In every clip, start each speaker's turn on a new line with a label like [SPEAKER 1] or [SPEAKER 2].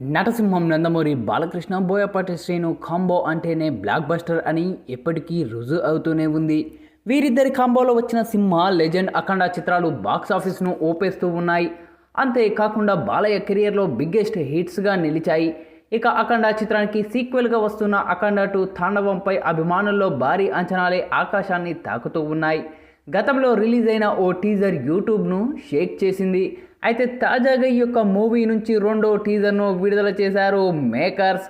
[SPEAKER 1] నటసింహం Nandamuri Balakrishna Boyapati Srinu combo అంటేనే blockbuster అని ఎప్పటికీ రుజువు అవుతూనే ఉంది. వీరిద్దరి కాంబోలో వచ్చిన సింహ లెజెండ్ అఖండ చిత్రాలు బాక్స్ ఆఫీస్ను ఓపేస్తూ ఉన్నాయి. అంతేకాకుండా బాలయ్య కెరియర్లో బిగ్గెస్ట్ హిట్స్గా నిలిచాయి. ఇక అఖండ చిత్రానికి సీక్వెల్గా వస్తున్న అఖండ టూ తాండవంపై అభిమానుల్లో భారీ అంచనాలే ఆకాశాన్ని తాకుతూ ఉన్నాయి. గతంలో రిలీజ్ అయిన ఓ టీజర్ యూట్యూబ్ను షేక్ చేసింది. అయితే తాజాగా ఈ యొక్క మూవీ నుంచి రెండో టీజర్ను విడుదల చేశారు మేకర్స్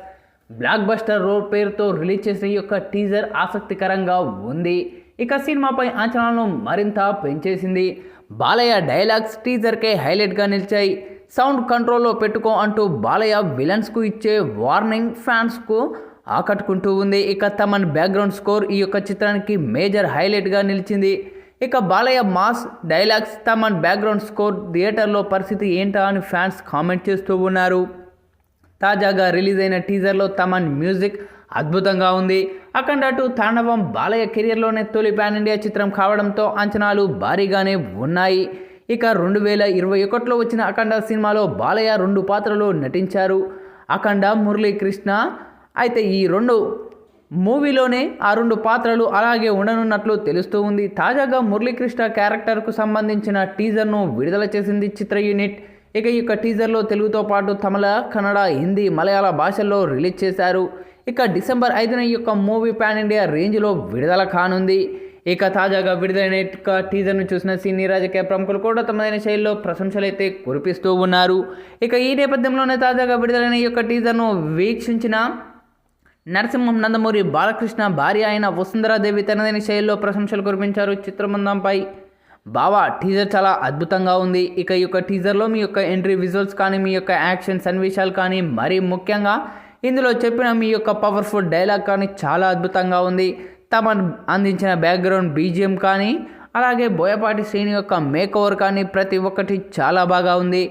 [SPEAKER 1] బ్లాక్ బస్టర్ రోడ్ పేరుతో రిలీజ్ చేసిన ఈ యొక్క టీజర్ ఆసక్తికరంగా ఉంది. ఇక సినిమాపై అంచనాలను మరింత పెంచేసింది. బాలయ్య డైలాగ్స్ టీజర్కే హైలైట్గా నిలిచాయి. సౌండ్ కంట్రోల్లో పెట్టుకో అంటూ బాలయ్య విలన్స్కు ఇచ్చే వార్నింగ్ ఫ్యాన్స్కు ఆకట్టుకుంటూ ఉంది. ఇక తమన్ బ్యాక్గ్రౌండ్ స్కోర్ ఈ యొక్క చిత్రానికి మేజర్ హైలైట్గా నిలిచింది. ఇక Balayya mass dialogues Thaman background score థియేటర్లో పరిస్థితి ఏంటా అని ఫ్యాన్స్ కామెంట్ చేస్తూ ఉన్నారు. తాజాగా రిలీజ్ అయిన టీజర్లో తమన్ మ్యూజిక్ అద్భుతంగా ఉంది. అఖండ టూ తాండవం బాలయ్య కెరియర్లోనే తొలి పాన్ ఇండియా చిత్రం కావడంతో అంచనాలు భారీగానే ఉన్నాయి. ఇక రెండు వేల ఇరవై ఒకటిలో వచ్చిన అఖండ సినిమాలో బాలయ్య రెండు పాత్రలు నటించారు. అఖండ మురళీకృష్ణ అయితే ఈ రెండు మూవీలోనే ఆ రెండు పాత్రలు అలాగే ఉండనున్నట్లు తెలుస్తూ ఉంది. తాజాగా మురళీకృష్ణ క్యారెక్టర్కు సంబంధించిన టీజర్ను విడుదల చేసింది చిత్ర యూనిట్. ఇక ఈ యొక్క టీజర్లో తెలుగుతో పాటు తమిళ కన్నడ హిందీ మలయాళ భాషల్లో రిలీజ్ చేశారు. ఇక డిసెంబర్ ఐదున ఈ యొక్క మూవీ పాన్ ఇండియా రేంజ్లో విడుదల కానుంది. ఇక తాజాగా విడుదలైన టీజర్ను చూసిన సినీ రాజకీయ ప్రముఖులు కూడా తమదైన శైలిలో ప్రశంసలైతే కురిపిస్తూ ఉన్నారు. ఇక ఈ నేపథ్యంలోనే తాజాగా విడుదలైన ఈ యొక్క టీజర్ను వీక్షించిన నరసింహం నందమూరి బాలకృష్ణ భార్య అయిన వసుంధరాదేవి తనదైన శైలిలో ప్రశంసలు కురిపించారు చిత్రబృందంపై బావా టీజర్ చాలా అద్భుతంగా ఉంది. ఇక ఈ యొక్క టీజర్లో మీ యొక్క ఎంట్రీ విజువల్స్ కానీ మీ యొక్క యాక్షన్ సన్నివేశాలు కానీ మరీ ముఖ్యంగా ఇందులో చెప్పిన మీ యొక్క పవర్ఫుల్ డైలాగ్ కానీ చాలా అద్భుతంగా ఉంది. తమ అందించిన బ్యాక్గ్రౌండ్ బీజిఎం కానీ అలాగే బోయపాటి శ్రేణి యొక్క మేక్ ఓవర్ కానీ ప్రతి ఒక్కటి చాలా బాగా ఉంది.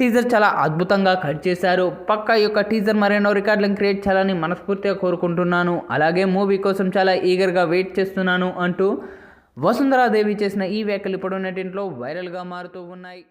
[SPEAKER 1] టీజర్ చాలా అద్భుతంగా కట్ చేశారు. పక్క యొక్క టీజర్ మరెన్నో రికార్డులను క్రియేట్ చేయాలని మనస్ఫూర్తిగా కోరుకుంటున్నాను. అలాగే మూవీ కోసం చాలా ఈగర్గా వెయిట్ చేస్తున్నాను అంటూ వసుంధరాదేవి చేసిన ఈ వ్యాఖ్యలు ఇప్పుడు నెటింట్లో వైరల్గా మారుతూ ఉన్నాయి.